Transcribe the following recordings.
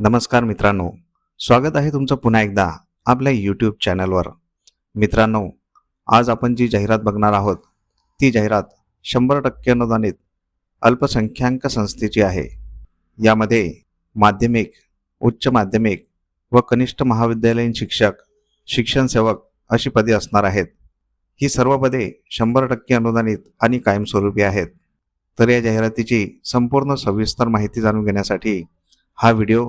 नमस्कार मित्रांनो स्वागत आहे तुमचं पुन्हा एकदा आपल्या यूट्यूब चॅनलवर मित्रांनो आज आपण जी जाहिरात बघणार आहोत ती जाहिरात शंभर टक्के अनुदानित अल्पसंख्याक संस्थेची आहे. यामध्ये माध्यमिक उच्च माध्यमिक व कनिष्ठ महाविद्यालयीन शिक्षक शिक्षण सेवक अशी पदे असणार आहेत. ही सर्व पदे शंभर टक्के अनुदानित आणि कायमस्वरूपी आहेत. तर या जाहिरातीची संपूर्ण सविस्तर माहिती जाणून घेण्यासाठी हा व्हिडिओ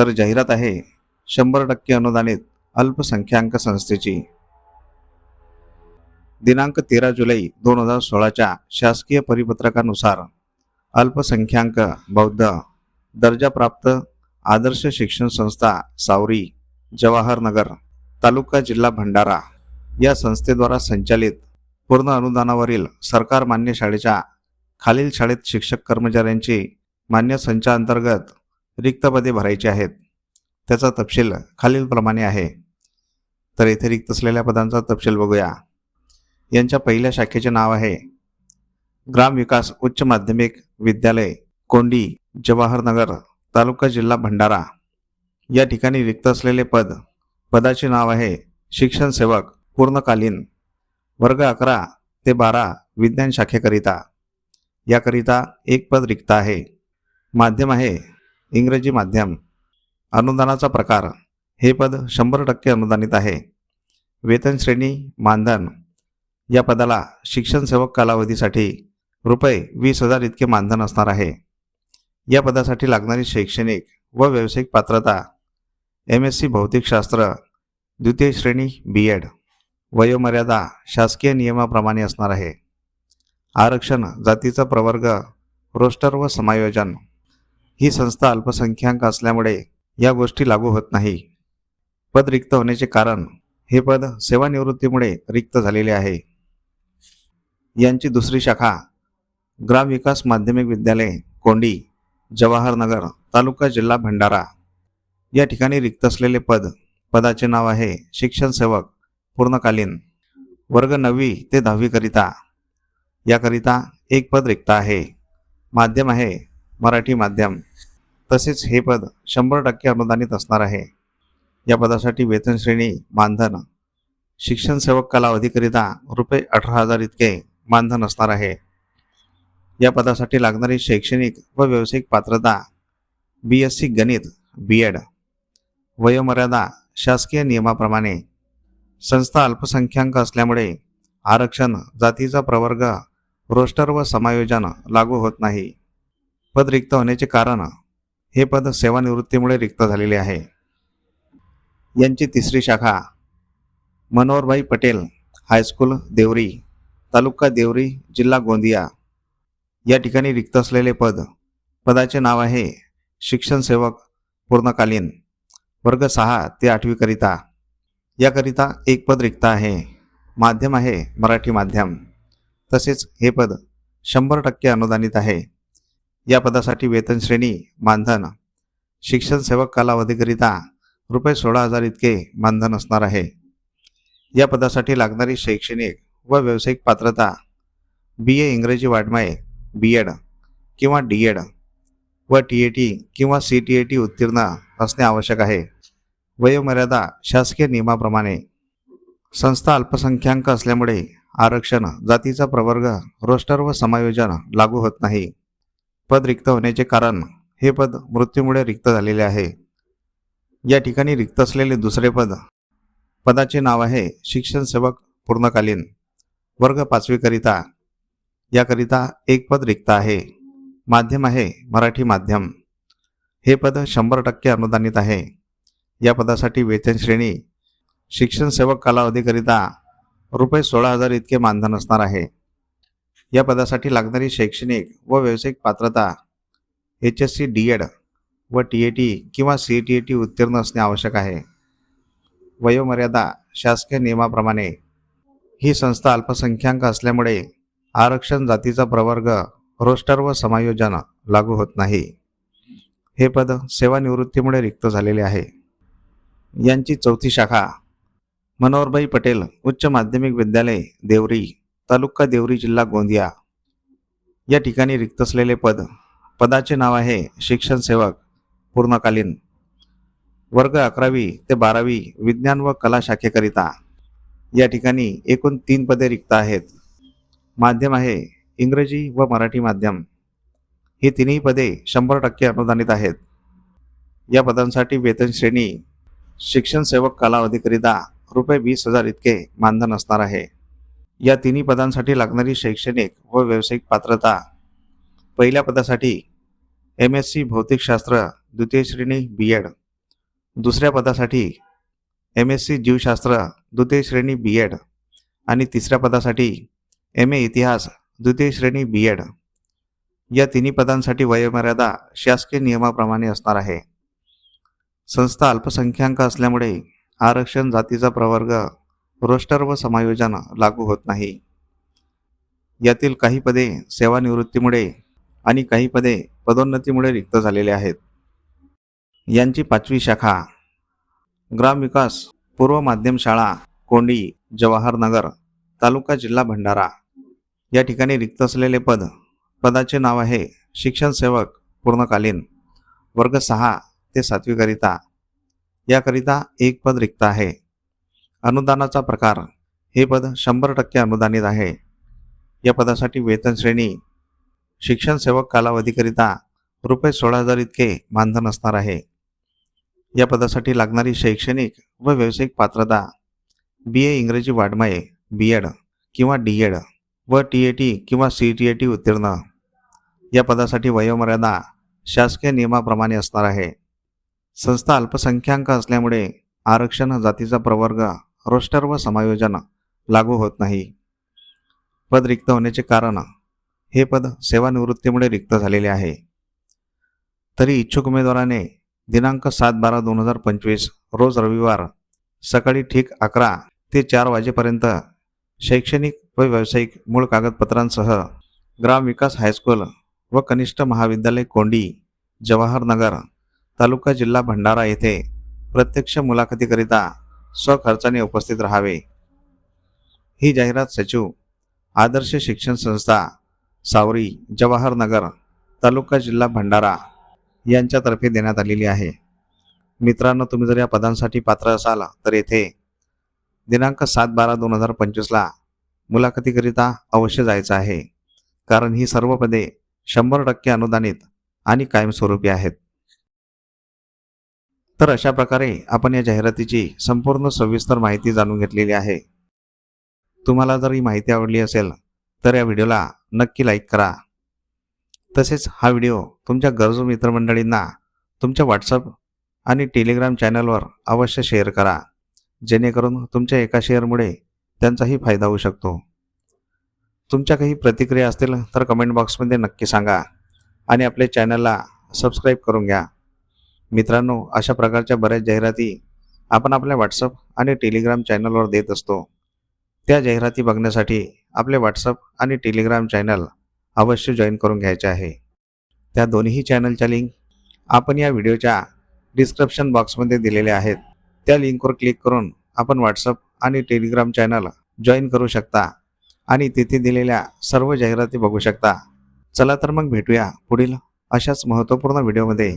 तर जाहिरात आहे शंभर टक्के अनुदानित अल्पसंख्याक संस्थेची. दिनांक तेरा जुलै दोन हजार सोळाच्या शासकीय परिपत्रकानुसार अल्पसंख्याक बौद्ध दर्जाप्राप्त आदर्श शिक्षण संस्था सावरी जवाहरनगर तालुका जिल्हा भंडारा या संस्थेद्वारा संचालित पूर्ण अनुदानावरील सरकार मान्य शाळेच्या खालील शाळेत शिक्षक कर्मचाऱ्यांची मान्य संचाअंतर्गत रिक्त पदे भरायची आहेत. त्याचा तपशील खालीलप्रमाणे आहे. तर येथे रिक्त असलेल्या पदांचा तपशील बघूया. यांच्या पहिल्या शाखेचे नाव आहे. ग्राम विकास उच्च माध्यमिक विद्यालय कोंडी जवाहरनगर तालुका जिल्हा भंडारा. या ठिकाणी रिक्त असलेले पद पदाचे नाव आहे शिक्षण सेवक पूर्णकालीन वर्ग अकरा ते बारा विज्ञान शाखेकरिता. याकरिता एक पद रिक्त आहे. माध्यम आहे इंग्रजी माध्यम अनुदानाचा प्रकार. हे पद शंभर टक्के अनुदानित आहे. वेतन श्रेणी मानधन या पदाला शिक्षण सेवक कालावधीसाठी रुपये वीस हजार इतके मानधन असणार आहे. या पदासाठी लागणारी शैक्षणिक व व्यावसायिक पात्रता एम एस सी भौतिकशास्त्र द्वितीय श्रेणी बी एड वयोमर्यादा शासकीय नियमाप्रमाणे असणार आहे. आरक्षण जातीचा प्रवर्ग रोस्टर व समायोजन ही संस्था अल्पसंख्याक असल्यामुळे या गोष्टी लागू होत नाही. पद रिक्त होण्याचे कारण हे पद सेवानिवृत्तीमुळे रिक्त झालेले आहे. यांची दुसरी शाखा ग्रामविकास माध्यमिक विद्यालय कोंडी जवाहरनगर तालुका जिल्हा भंडारा. या ठिकाणी रिक्त असलेले पद पदाचे नाव आहे शिक्षण सेवक पूर्णकालीन वर्ग नववी ते दहावीकरिता याकरिता एक पद रिक्त आहे. माध्यम आहे मराठी माध्यम. तसेच हे पद शंभर टक्के अनुदानित असणार आहे. या पदासाठी वेतन श्रेणी मानधन शिक्षण सेवक कालावधीकरिता रुपये अठरा हजार इतके मानधन असणार आहे. या पदासाठी लागणारी शैक्षणिक व व्यावसायिक पात्रता बी एस सी गणित बी एड वयोमर्यादा शासकीय नियमाप्रमाणे संस्था अल्पसंख्याक असल्यामुळे आरक्षण जातीचा प्रवर्ग रोस्टर व समायोजन लागू होत नाही. पद रिक्त होण्याचे कारण हे पद सेवानिवृत्तीमुळे रिक्त झालेले आहे. यांची तिसरी शाखा मनोहरभाई पटेल हायस्कूल देवरी तालुका देवरी जिल्हा गोंदिया. या ठिकाणी रिक्त असलेले पद पदाचे नाव आहे शिक्षण सेवक पूर्णकालीन वर्ग सहा ते आठवीकरिता याकरिता एक पद रिक्त आहे. माध्यम आहे मराठी माध्यम. तसेच हे पद शंभर टक्के अनुदानित आहे. या पदासाठी वेतन श्रेणी मानधन शिक्षण सेवक कालावधीकरिता रुपये सोळा हजार इतके मानधन असणार आहे. या पदासाठी लागणारी शैक्षणिक व व्यावसायिक पात्रता बी ए इंग्रजी वाड्मय बी एड किंवा डी एड व टी ए टी किंवा सी टी ए टी उत्तीर्ण असणे आवश्यक आहे. वयोमर्यादा शासकीय नियमाप्रमाणे संस्था अल्पसंख्याक असल्यामुळे आरक्षण जातीचा प्रवर्ग रोस्टर व समायोजन लागू होत नाही. पद रिक्त होण्याचे कारण हे पद मृत्यूमुळे रिक्त झालेले आहे. या ठिकाणी रिक्त असलेले दुसरे पद पदाचे नाव आहे शिक्षण सेवक पूर्णकालीन वर्ग पाचवीकरिता याकरिता एक पद रिक्त आहे. माध्यम आहे मराठी माध्यम. हे पद शंभर टक्के अनुदानित आहे. या पदासाठी वेतन श्रेणी शिक्षण सेवक कालावधीकरिता रुपये सोळा हजार इतके मानधन असणार आहे. या पदासाठी लागणारी शैक्षणिक व व्यावसायिक पात्रता H S C D Ed व टी ए टी किंवा सी टी ए टी उत्तीर्ण असणे आवश्यक आहे. वयोमर्यादा शासकीय नियमाप्रमाणे ही संस्था अल्पसंख्याक असल्यामुळे आरक्षण जातीचा प्रवर्ग रोस्टर व समायोजन लागू होत नाही. हे पद सेवानिवृत्तीमुळे रिक्त झालेले आहे. यांची चौथी शाखा मनोहरभाई पटेल उच्च माध्यमिक विद्यालय देवरी. तालुका देवरी जिल्हा गोंदिया. या ठिकाणी रिक्त असलेले पद पदाचे नाव आहे शिक्षण सेवक पूर्णकालीन. वर्ग अकरावी ते बारावी विज्ञान व कला शाखेकरिता. या ठिकाणी एकूण तीन पदे रिक्त आहेत. माध्यम आहे इंग्रजी व मराठी माध्यम. ही तिन्ही पदे शंभर टक्के अनुदानित आहेत. या पदांसाठी वेतन श्रेणी शिक्षण सेवक कालावधीकरिता रुपये वीस हजार इतके मानधन असणार आहे. या तिन्ही पदांसाठी लागणारी शैक्षणिक व व्यावसायिक पात्रता. पहिल्या पदासाठी एम एस सी भौतिकशास्त्र द्वितीय श्रेणी बी एड दुसऱ्या पदासाठी एम एस सी जीवशास्त्र द्वितीय श्रेणी बी एड आणि तिसऱ्या पदासाठी एम ए इतिहास द्वितीय श्रेणी बी एड या तिन्ही पदांसाठी वयोमर्यादा शासकीय नियमाप्रमाणे असणार आहे. संस्था अल्पसंख्याक असल्यामुळे आरक्षण जातीचा प्रवर्ग रोस्टर व समायोजन लागू होत नाही. यातील काही पदे सेवानिवृत्तीमुळे आणि काही पदे पदोन्नतीमुळे रिक्त झालेले आहेत. यांची पाचवी शाखा ग्रामविकास पूर्व माध्यम शाळा कोंडी जवाहरनगर तालुका जिल्हा भंडारा. या ठिकाणी रिक्त असलेले पद पदाचे नाव आहे शिक्षण सेवक पूर्णकालीन वर्ग सहा ते सातवीकरिता. याकरिता एक पद रिक्त आहे. अनुदानाचा प्रकार. हे पद शंभर टक्के अनुदानित आहे. या पदासाठी वेतन श्रेणी शिक्षण सेवक कालावधीकरिता रुपये सोळा हजार इतके मानधन असणार आहे. या पदासाठी लागणारी शैक्षणिक व व्यावसायिक पात्रता बी ए इंग्रजी वाड्मय बी एड किंवा डी एड व टी ए टी किंवा सी टी ए टी उत्तीर्ण. या पदासाठी वयोमर्यादा शासकीय नियमाप्रमाणे असणार आहे. संस्था अल्पसंख्याक असल्यामुळे आरक्षण जातीचा प्रवर्ग रोस्टर व समायोजन लागू होत नाही. पद रिक्त होण्याचे कारण हे पद सेवानिवृत्तीमुळे रिक्त झालेले आहे. तरी इच्छुक उमेदवाराने दिनांक सात बारा दोन हजार पंचवीस रोज रविवार सकाळी ठीक अकरा ते चार वाजेपर्यंत शैक्षणिक व व्यावसायिक मूळ कागदपत्रांसह ग्राम विकास हायस्कूल व कनिष्ठ महाविद्यालय कोंडी जवाहरनगर तालुका जिल्हा भंडारा येथे प्रत्यक्ष मुलाखतीकरिता स्वखर्चाने उपस्थित राहावे. ही जाहिरात सचिव आदर्श शिक्षण संस्था सावरी जवाहरनगर तालुका जिल्हा भंडारा यांच्यातर्फे देण्यात आलेली आहे. मित्रांनो तुम्ही जर या पदांसाठी पात्र असाल तर येथे दिनांक सात बारा दोन हजार पंचवीसला मुलाखतीकरिता अवश्य जायचं आहे. कारण ही सर्व पदे शंभर टक्के अनुदानित आणि कायमस्वरूपी आहेत. तर अशा प्रकारे आपण या जाहिरातीची संपूर्ण सविस्तर माहिती जाणून घेतलेली आहे. तुम्हाला जर ही माहिती आवडली असेल तर या व्हिडिओला नक्की लाईक करा. तसेच हा व्हिडिओ तुमच्या गरजू मित्रमंडळींना तुमच्या व्हॉट्सअप आणि टेलिग्राम चॅनलवर अवश्य शेअर करा. जेणेकरून तुमच्या एका शेअरमुळे त्यांचाही फायदा होऊ शकतो. तुमच्या काही प्रतिक्रिया असतील तर कमेंट बॉक्समध्ये नक्की सांगा आणि आपल्या चॅनलला सबस्क्राईब करून घ्या. मित्रांनो अशा प्रकारच्या बऱ्याच जाहिराती आपण आपल्या व्हॉट्सअप आणि टेलिग्राम चॅनलवर देत असतो. त्या जाहिराती बघण्यासाठी आपले व्हॉट्सअप आणि टेलिग्राम चॅनल अवश्य जॉईन करून घ्यायचे आहे. त्या दोन्ही चॅनलच्या लिंक आपण या व्हिडिओच्या डिस्क्रिप्शन बॉक्समध्ये दिलेल्या आहेत. त्या लिंकवर क्लिक करून आपण व्हॉट्सअप आणि टेलिग्राम चॅनल जॉईन करू शकता आणि तिथे दिलेल्या सर्व जाहिराती बघू शकता. चला तर मग भेटूया पुढील अशाच महत्त्वपूर्ण व्हिडिओमध्ये